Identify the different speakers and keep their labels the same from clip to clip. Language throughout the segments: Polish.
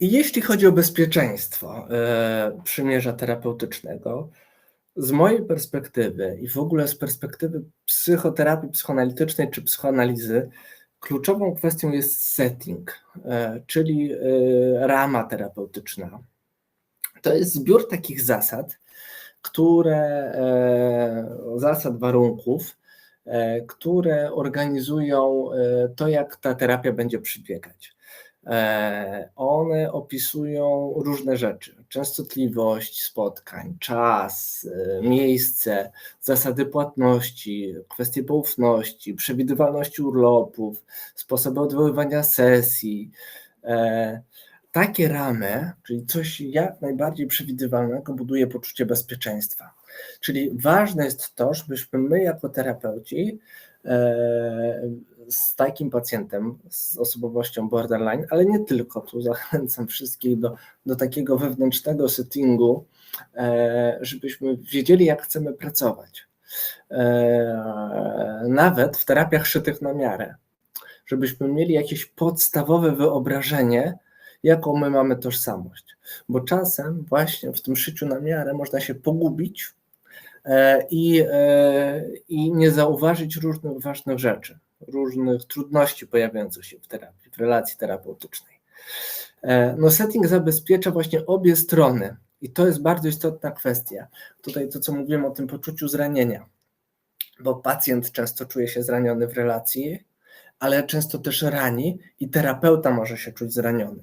Speaker 1: jeśli chodzi o bezpieczeństwo e, przymierza terapeutycznego, z mojej perspektywy i w ogóle z perspektywy psychoterapii psychoanalitycznej czy psychoanalizy, kluczową kwestią jest setting, e, czyli e, rama terapeutyczna. To jest zbiór takich zasad, które, zasad, warunków, które organizują to, jak ta terapia będzie przebiegać. E, one opisują różne rzeczy: częstotliwość spotkań, czas, e, miejsce, zasady płatności, kwestie poufności, przewidywalności urlopów, sposoby odwoływania sesji. E, takie ramy, czyli coś jak najbardziej przewidywalnego, buduje poczucie bezpieczeństwa. Czyli ważne jest to, żebyśmy my, jako terapeuci, z takim pacjentem z osobowością borderline, ale nie tylko. Tu zachęcam wszystkich do, do takiego wewnętrznego settingu, e, żebyśmy wiedzieli, jak chcemy pracować. E, nawet w terapiach szytych na miarę, żebyśmy mieli jakieś podstawowe wyobrażenie, jaką my mamy tożsamość. Bo czasem właśnie w tym szyciu na miarę można się pogubić e, i, i nie zauważyć różnych ważnych rzeczy różnych trudności pojawiających się w terapii, w relacji terapeutycznej. E, no setting zabezpiecza właśnie obie strony i to jest bardzo istotna kwestia. Tutaj to, co mówiłem o tym poczuciu zranienia, bo pacjent często czuje się zraniony w relacji, ale często też rani i terapeuta może się czuć zraniony.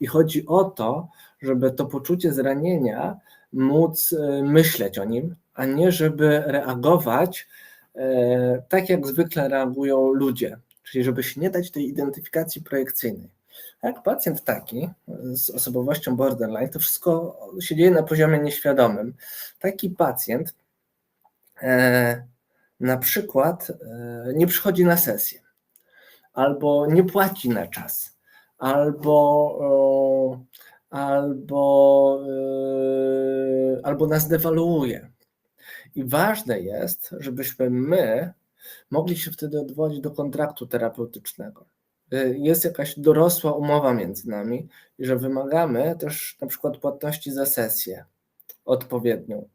Speaker 1: I chodzi o to, żeby to poczucie zranienia móc e, myśleć o nim, a nie żeby reagować E, tak jak zwykle reagują ludzie, czyli żeby się nie dać tej identyfikacji projekcyjnej. Jak pacjent taki z osobowością borderline, to wszystko się dzieje na poziomie nieświadomym. Taki pacjent e, na przykład e, nie przychodzi na sesję, albo nie płaci na czas, albo, albo, albo nas dewaluuje, i ważne jest, żebyśmy my mogli się wtedy odwołać do kontraktu terapeutycznego. Y, jest jakaś dorosła umowa między nami i że wymagamy też na przykład płatności za sesję odpowiednią,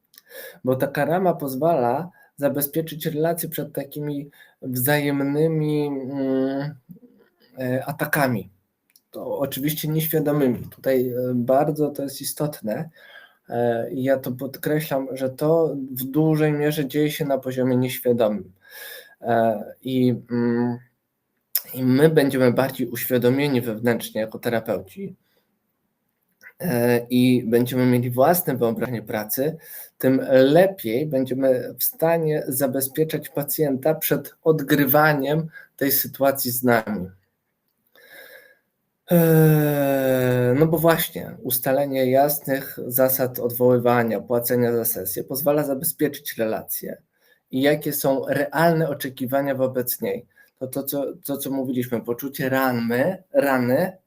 Speaker 1: bo taka rama pozwala zabezpieczyć relacje przed takimi wzajemnymi mm, y, atakami. To oczywiście nieświadomymi. Tutaj y, bardzo to jest istotne, I ja to podkreślam, że to w dużej mierze dzieje się na poziomie nieświadomym. E, I, mm, i my będziemy bardziej uświadomieni wewnętrznie jako terapeuci e, i będziemy mieli własne wyobrażenie pracy, tym lepiej będziemy w stanie zabezpieczać pacjenta przed odgrywaniem tej sytuacji z nami. Eee, no bo właśnie, ustalenie jasnych zasad odwoływania, płacenia za sesję pozwala zabezpieczyć relacje i jakie są realne oczekiwania wobec niej. To, to, co, to co mówiliśmy, poczucie rany, rany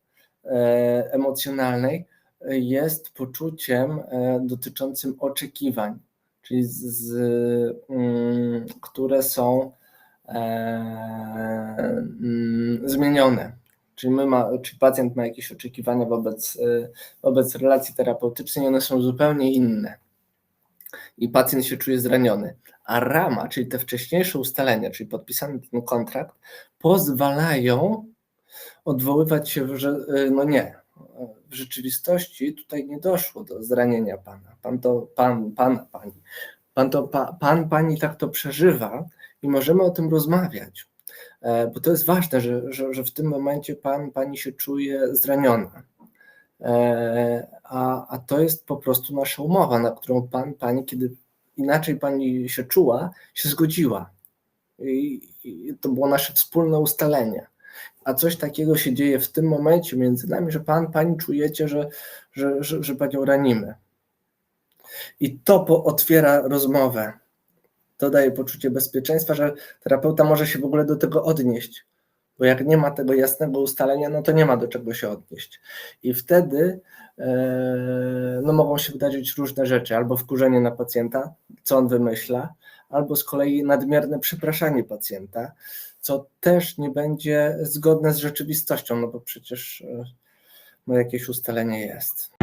Speaker 1: e, emocjonalnej jest poczuciem e, dotyczącym oczekiwań, czyli z, z mm, które są e, mm, zmienione Czyli, my ma, czy pacjent ma jakieś oczekiwania wobec, y, wobec relacji terapeutycznej, one są zupełnie inne. I pacjent się czuje zraniony. A rama, czyli te wcześniejsze ustalenia, czyli podpisany ten kontrakt, pozwalają odwoływać się, że y, no nie, w rzeczywistości tutaj nie doszło do zranienia pana. Pan to, pan, pan, pani. Pan, to, pa, pan, pani tak to przeżywa i możemy o tym rozmawiać. E, bo to jest ważne, że, że, że w tym momencie pan, pani się czuje zraniona. E, a, a to jest po prostu nasza umowa, na którą pan, pani, kiedy inaczej pani się czuła, się zgodziła. I, i to było nasze wspólne ustalenie. A coś takiego się dzieje w tym momencie między nami, że pan, pani czujecie, że, że, że, że panią ranimy. I to otwiera rozmowę to daje poczucie bezpieczeństwa, że terapeuta może się w ogóle do tego odnieść. Bo jak nie ma tego jasnego ustalenia, no to nie ma do czego się odnieść. I wtedy e, no mogą się wydarzyć różne rzeczy, albo wkurzenie na pacjenta, co on wymyśla, albo z kolei nadmierne przepraszanie pacjenta, co też nie będzie zgodne z rzeczywistością, no bo przecież no jakieś ustalenie jest.